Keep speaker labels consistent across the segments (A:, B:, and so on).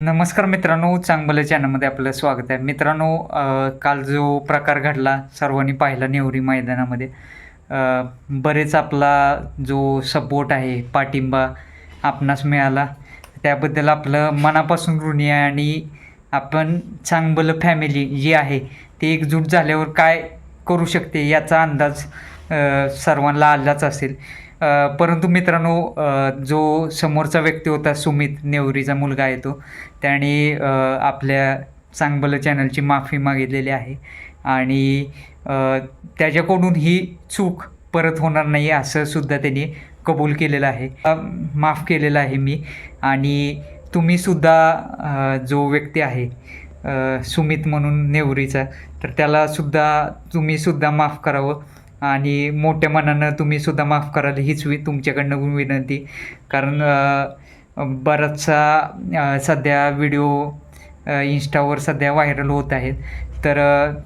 A: नमस्कार मित्रांनो चांगलं चॅनलमध्ये आपलं स्वागत आहे. मित्रांनो काल जो प्रकार घडला सर्वांनी पाहिला नेवरी मैदानामध्ये. बरेच आपला जो सपोर्ट आहे पाठिंबा आपणास मिळाला. त्याबद्दल आपलं मनापासून ऋणी आहे आणि आपण चांगलं फॅमिली जी आहे ती एकजूट झाल्यावर काय करू शकते याचा अंदाज सर्वांना आलाच असेल. परंतु मित्रांनो जो समोरचा व्यक्ती होता सुमित नेवरीचा मुलगा आहे तो त्याने आपल्या चांगलं चॅनलची माफी मागितलेली आहे. आणि त्याच्याकडून ही चूक परत होणार नाही असं सुद्धा त्यांनी कबूल केलेलं आहे. माफ केलेलं आहे मी. आणि तुम्हीसुद्धा जो व्यक्ती आहे सुमित म्हणून नेवरीचा तर त्यालासुद्धा तुम्हीसुद्धा माफ करावं. आणि मोठ्या मनानं तुम्हीसुद्धा माफ कराल हीच वि तुमच्याकडनं विनंती. कारण बराचसा सध्या व्हिडिओ इन्स्टावर इंस्टावर सध्या व्हायरल होत आहेत. तर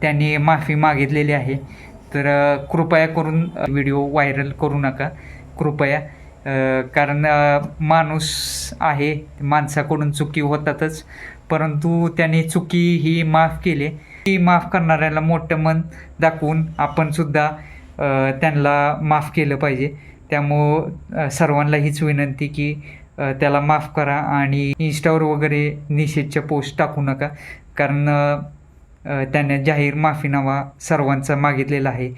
A: त्यांनी माफी मागितलेली आहे. तर कृपया करून व्हिडिओ व्हायरल करू नका. कृपया कारण माणूस आहे माणसाकडून चुकी होतातच. परंतु त्याने चुकी ही माफ केली. ती माफ करणाऱ्याला मोठं मन दाखवून आपणसुद्धा त्यांना माफ केलं पाहिजे. त्यामुळं सर्वांना हीच विनंती की त्याला माफ करा आणि इंस्टावर वगैरे निषेधच्या पोस्ट टाकू नका. कारण त्याने जाहीर माफीनामा सर्वांचा मागितलेला आहे.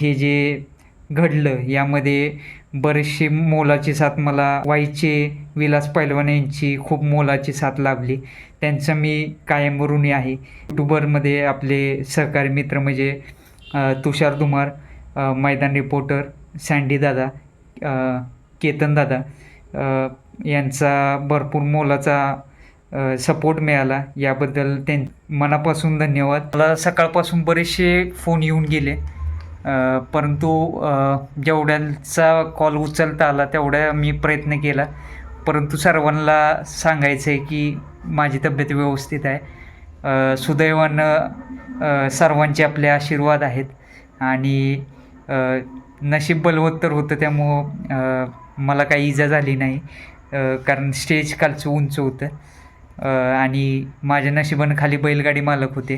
A: हे जे घडलं यामध्ये बरेचसे मोलाची साथ मला वाईचे विलास पैलवान यांची खूप मोलाची साथ लाभली. त्यांचं मी कायम ऋणी आहे. यूट्यूबरमध्ये आपले सहकारी मित्र म्हणजे तुषार धुमार मैदान रिपोर्टर सँडी दादा केतन दादा यांचा भरपूर मोलाचा सपोर्ट मिळाला. याबद्दल त्यां मनापासून धन्यवाद. मला सकाळपासून बरेचसे फोन येऊन गेले. परंतु जेवढ्यांचा कॉल उचलता आला तेवढ्या मी प्रयत्न केला. परंतु सर्वांना सांगायचं आहे की माझी तब्येत व्यवस्थित आहे. सुदैवानं सर्वांचे आपले आशीर्वाद आहेत. आणि नशीब बलवत्तर होतं त्यामुळं मला काही इजा झाली नाही. कारण स्टेज खालचं उंच होतं. आणि माझ्या नशिबानं खाली बैलगाडी मालक होते.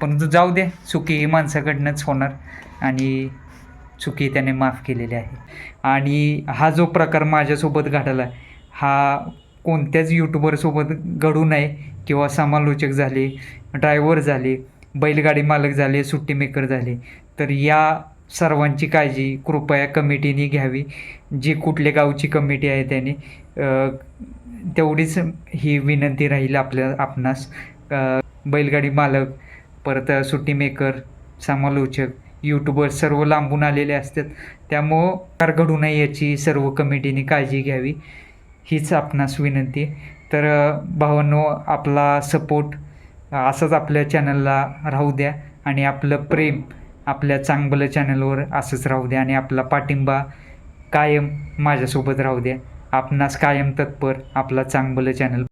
A: परंतु जाऊ दे चुकी ही माणसाकडनंच होणार. आणि चुकी त्याने माफ केलेली आहे. आणि हा जो प्रकार माझ्यासोबत घडला हा कोणत्याच यूट्यूबरसोबत घडू नये किंवा समालोचक झाले ड्रायव्हर झाले बैलगाडी मालक झाले सुट्टी मेकर झाले तर या सर्वांची काळजी कृपया कमिटीने घ्यावी. जी कुठल्या गावची कमिटी आहे त्याने तेवढीच ही विनंती राहील आपल्या आपणास. बैलगाडी मालक परत सुट्टी मेकर समालोचक यूट्यूबर सर्व लांबून आलेले असतात. त्यामुळं कार घडू नये याची सर्व कमिटीने काळजी घ्यावी. हीच आपणास विनंती. तर भावांनो आपला सपोर्ट असंच आपल्या चॅनलला राहू द्या आणि आपलं प्रेम आपल्या चांगलं चॅनलवर असंच राहू द्या आणि आपला पाठिंबा कायम माझ्यासोबत राहू द्या. आपणास कायम तत्पर आपला चांगलं चॅनल